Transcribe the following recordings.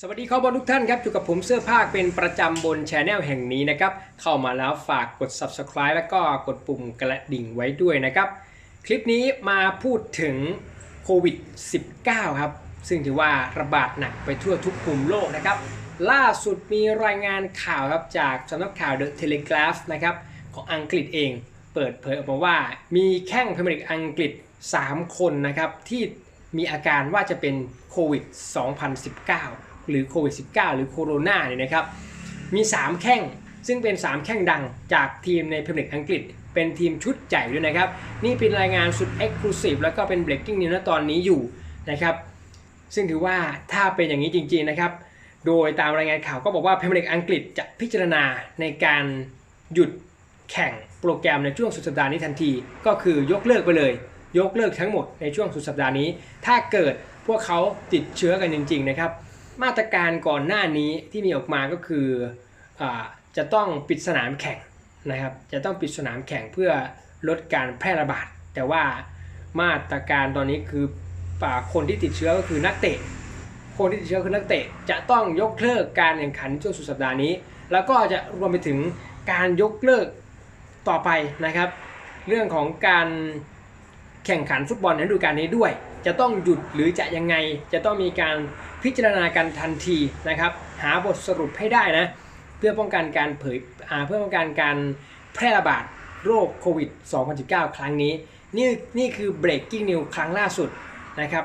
สวัสดีครับบอลทุกท่านครับ อยู่กับผมเสื้อผ้าเป็นประจำบนช anel แห่งนี้นะครับ เข้ามาแล้วฝากกด subscribe แล้วก็กดปุ่มกระดิ่งไว้ด้วยนะครับ คลิปนี้มาพูดถึงโควิด -19 ครับ ซึ่งถือว่าระบาดหนักไปทั่วทุกมุมโลกนะครับ ล่าสุดมีรายงานข่าวครับจากสำนักข่าว The Telegraph นะครับของอังกฤษเองเปิดเผยออกมาว่า มีแข้งพรีเมียร์ลีกอังกฤษ 3 คนนะครับที่มีอาการว่าจะเป็นโควิด 2019 หรือโควิด -19 หรือโคโรนาเนี่ยนะครับ มี 3 แข้ง ซึ่งเป็น 3 แข้งดังจากทีมในพรีเมียร์ลีกอังกฤษ เป็นทีมชุดใหญ่ด้วยนะครับ นี่เป็นรายงานสุด Exclusive แล้วก็เป็น Breaking News ณตอนนี้อยู่นะครับ ซึ่งถือว่าถ้าเป็นอย่างนี้จริงๆนะครับ โดยตามรายงานข่าวก็บอกว่าพรีเมียร์ลีกอังกฤษจะพิจารณาในการหยุดแข่งโปรแกรมในช่วงสุดสัปดาห์นี้ทันที ก็คือยกเลิกไปเลย ยกเลิกทั้งหมดในช่วงสุดสัปดาห์นี้ ถ้าเกิดพวกเขาติดเชื้อกันจริง ๆ นะครับ มาตรการก่อนหน้านี้ที่มีออกมาก็คืออจะต้องปิดสนามแข่งนะครับ จะต้องปิดสนามแข่งเพื่อลดการแพร่ระบาด แต่ว่ามาตรการตอนนี้คือคนที่ติดเชื้อก็คือนักเตะ คนที่ติดเชื้อคือนักเตะจะต้องยกเลิกการแข่งขันช่วงสุดสัปดาห์นี้ แล้วก็จะรวมไปถึงการยกเลิกต่อไปนะครับ เรื่องของการแข่งขันฟุตบอลในฤดูกาลนี้ด้วย จะต้องหยุดหรือจะยังไงจะต้องมีการ พิจารณากันทันทีนะครับ หาบทสรุปให้ได้นะเพื่อป้องกันการเผยอ่เพื่อป้องกันการแพร่ระบาดโรคโควิด 2019 ครั้งนี้ นี่นี่คือ breaking news ครั้งล่าสุดนะครับ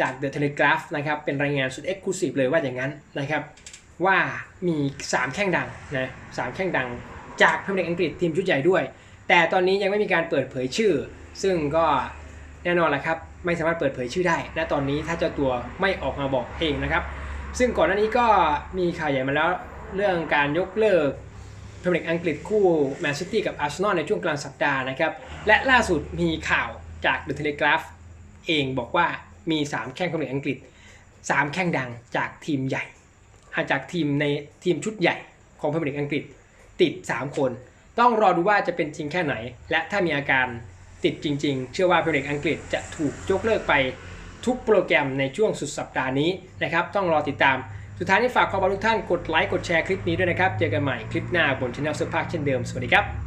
จาก The Telegraph นะครับ เป็นรายงานสุด Exclusive เลยว่าอย่างนั้นนะครับ ว่ามี 3 แข้งดังนะสามแข้งดังจากพรีเมียร์ลีกอังกฤษทีมชุดใหญ่ด้วย แต่ตอนนี้ยังไม่มีการเปิดเผยชื่อ ซึ่งก็แน่นอนแหละครับ ไม่สามารถเปิดเผยชื่อได้ณตอนนี้ถ้าเจ้าตัวไม่ออกมาบอกเองนะครับ ซึ่งก่อนหน้านี้ก็มีข่าวใหญ่มาแล้วเรื่องการยกเลิกพรีเมียร์ลีกอังกฤษคู่แมนซิตี้กับอาร์เซนอลในช่วงกลางสัปดาห์นะครับ และล่าสุดมีข่าวจาก The Telegraph เองบอกว่ามี 3 แข้งพรีเมียร์ลีกอังกฤษ 3 แข้งดังจากทีมใหญ่าจากทีมในทีมชุดใหญ่ของพรีเมียร์ลีกอังกฤษติด 3 คน ต้องรอดูว่าจะเป็นจริงแค่ไหน และถ้ามีอาการ ติดจริงๆ เชื่อว่าพรีเมียร์ลีกอังกฤษจะถูกยกเลิกไปทุกโปรแกรมในช่วงสุดสัปดาห์นี้นะครับต้องรอติดตาม สุดท้ายนี้ฝากขอบคุณทุกท่านกดไลค์กดแชร์คลิปนี้ด้วยนะครับ เจอกันใหม่คลิปหน้าบนช่องเสื้อผ้าเช่นเดิม สวัสดีครับ